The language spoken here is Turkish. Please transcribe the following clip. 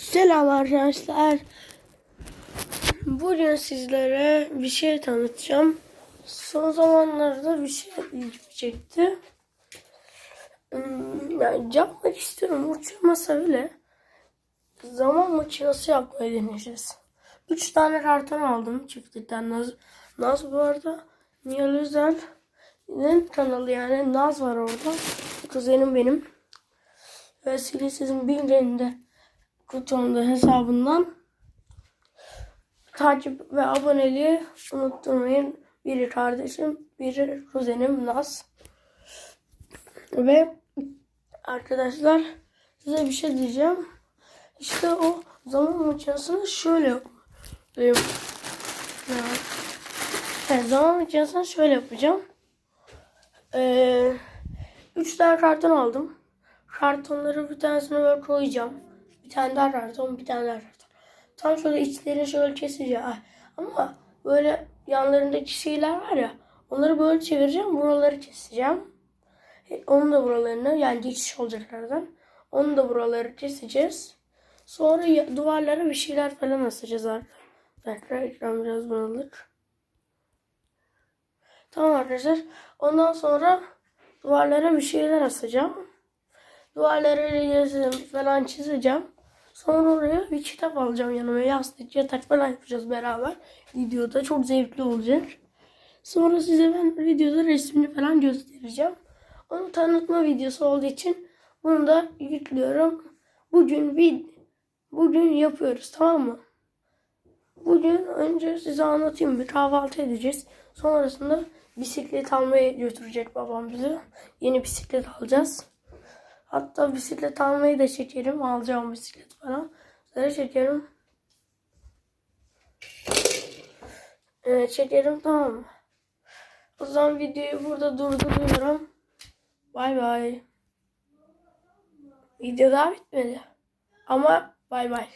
Selam arkadaşlar. Bugün sizlere bir şey tanıtacağım. Son zamanlarda bir şey ilgimi çekti. Hmm, Yani yapmak istiyorum. Uçurmasa bile zaman makinesi yapmayı deneyeceğiz. Üç tane karton aldım çiftlikten. Naz, Naz bu arada Nihal Özel'in kanalı yani Naz var orada. Kuzenim benim. Ve sizin bildiğinde kutumda hesabından takip ve aboneliği unutturmayın. Biri kardeşim, biri kuzenim Naz. Ve arkadaşlar size bir şey diyeceğim. İşte o zaman makinesini şöyle yapayım. Evet, zaman makinesini şöyle yapacağım. Ee, üç tane karton aldım. Kartonları bir tanesine böyle koyacağım. Bir tane daha karton, bir tane daha karton. Tam şöyle içlerini şöyle. Ah, Ama böyle yanlarındaki şeyler var ya. Onları böyle çevireceğim. Buraları keseceğim. E, Onun da buralarını yani geçiş olacaklardan. Onu da buraları keseceğiz. Sonra duvarlara bir şeyler falan asacağız arkadaşlar. Ekran biraz bunalık. Tamam arkadaşlar. Ondan sonra duvarlara bir şeyler asacağım. Duvarlara resim falan çizeceğim. Sonra oraya bir kitap alacağım yanıma. Yastık, yatak falan yapacağız beraber. Videoda çok zevkli olacak. Sonra size ben videoda resmini falan göstereceğim. Onu tanıtma videosu olduğu için bunu da yüklüyorum. Bugün bir bugün yapıyoruz tamam mı? Bugün önce size anlatayım bir kahvaltı edeceğiz. Sonrasında bisiklet almaya götürecek babam bizi. Yeni bisiklet alacağız. Hatta bisiklet almayı da çekerim. Alacağım bisiklet falan. Sizlere çekerim. Evet çekerim tamam mı? O zaman videoyu burada durduruyorum. Bay bay. Video daha bitmedi. Ama bay bay.